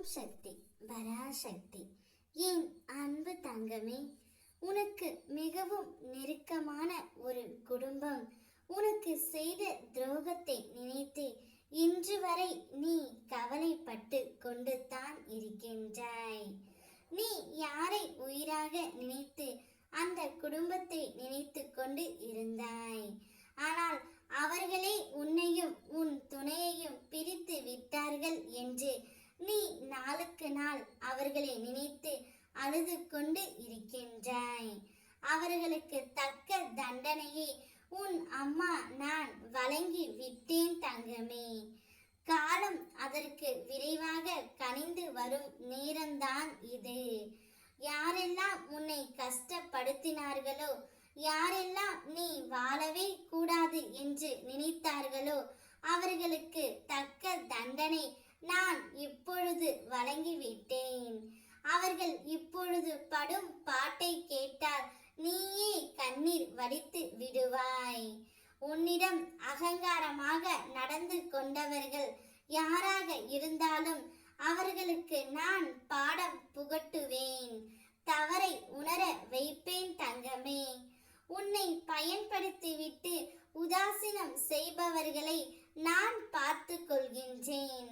ஓம் சக்தி பராசக்தி. என் அன்பு தங்கமே? உனக்கு மிகவும் நெருக்கமான ஒரு குடும்பம். உனக்கு செய்த துரோகத்தை நினைத்து இன்று வரை நீ கவலைப்பட்டு கொண்டு தான் இருக்கின்றாய். நீ யாரை உயிராக நினைத்து அந்த குடும்பத்தை நினைத்து கொண்டு இருந்தாய்? ஆனால் அவர்களே உன்னையும் உன் துணையையும் பிரித்து விட்டார்கள் என்று நீ நாளுக்கு நாள் அவர்களை நினைத்து அழுது கொண்டு இருக்கின்றாய் அவர்களுக்கு தக்க தண்டனையை உன் அம்மா நான் வழங்கி விட்டேன் தங்கமே. காலம் அதற்கு விரைவாக கனிந்து வரும் நேரம்தான் இது. யாரெல்லாம் உன்னை கஷ்டப்படுத்தினார்களோ யாரெல்லாம் நீ வாழவே கூடாது என்று நினைத்தார்களோ அவர்களுக்கு தக்க தண்டனை நான் இப்பொழுது வழங்கிவிட்டேன். அவர்கள் இப்பொழுது படும் பாட்டை கேட்டால் நீயே கண்ணீர் வடித்து விடுவாய். உன்னிடம் அகங்காரமாக நடந்து கொண்டவர்கள் யாராக இருந்தாலும் அவர்களுக்கு நான் பாடம் புகட்டுவேன். தவறை உணர வைப்பேன் தங்கமே. உன்னை பயன்படுத்திவிட்டு உதாசீனம் செய்பவர்களை நான் பார்த்து கொள்கின்றேன்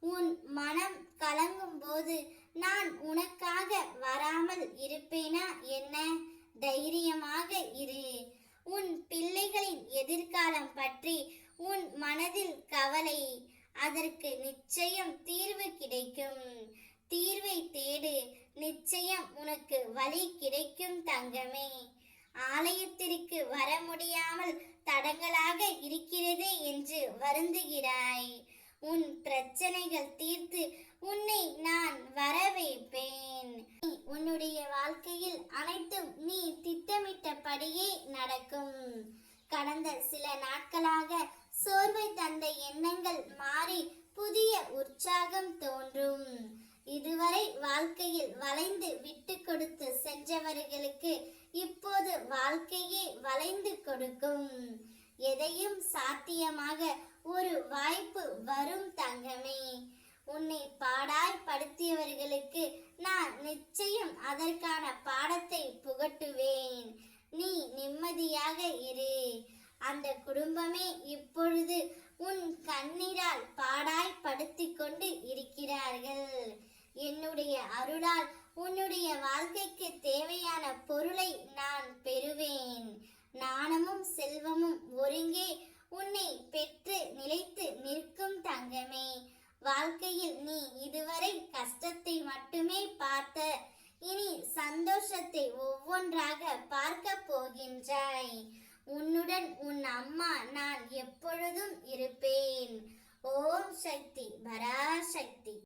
உன் மனம் கலங்கும் போது நான் உனக்காக வராமல் இருப்பேனா என்ன? தைரியமாக இரு. உன் பிள்ளைகளின் எதிர்காலம் பற்றி உன் மனதில் கவலை. அதற்கு நிச்சயம் தீர்வு கிடைக்கும். தீர்வை தேடு. நிச்சயம் உனக்கு வழி கிடைக்கும் தங்கமே. ஆலயத்திற்கு வர முடியாமல் தடங்களாக இருக்கிறதே என்று வருந்துகிறாய். உன் பிரச்சனைகள் தீர்த்து உன்னை நான் வர வைப்பேன் நீ உன்னுடைய வாழ்க்கையில் அனைத்தும் நீ திட்டமிட்டபடியே நடக்கும். கடந்த சில நாட்களாக சோர்வை தந்த எண்ணங்கள் மாறி புதிய உற்சாகம் தோன்றும். இதுவரை வாழ்க்கையில் வளைந்து விட்டு கொடுத்து சென்றவர்களுக்கு இப்போது வாழ்க்கையே வளைந்து கொடுக்கும். எதையும் சாத்தியமாக ஒரு வாய்ப்பு வரும் தங்கமே. உன்னை பாடாய் படுத்தியவர்களுக்கு நான் நிச்சயம் அதற்கான பாடத்தை புகட்டுவேன். நீ நிம்மதியாக இரு. அந்த குடும்பமே இப்பொழுது உன் கண்ணீரால் பாடாய் படுத்தி கொண்டு இருக்கிறார்கள். என்னுடைய அருளால் உன்னுடைய வாழ்க்கைக்கு தேவையான பொருளை நான் பெறுவேன். நாணமும் செல்வமும் ஒருங்கே உன்னை பெற்று நிலைத்து நிற்கும் தங்கமே வாழ்க்கையில் நீ இதுவரை கஷ்டத்தை மட்டுமே பார்த்த இனி சந்தோஷத்தை ஒவ்வொன்றாக பார்க்க போகின்றாய். உன்னுடன் உன் அம்மா நான் எப்பொழுதும் இருப்பேன். ஓம் சக்தி பராசக்தி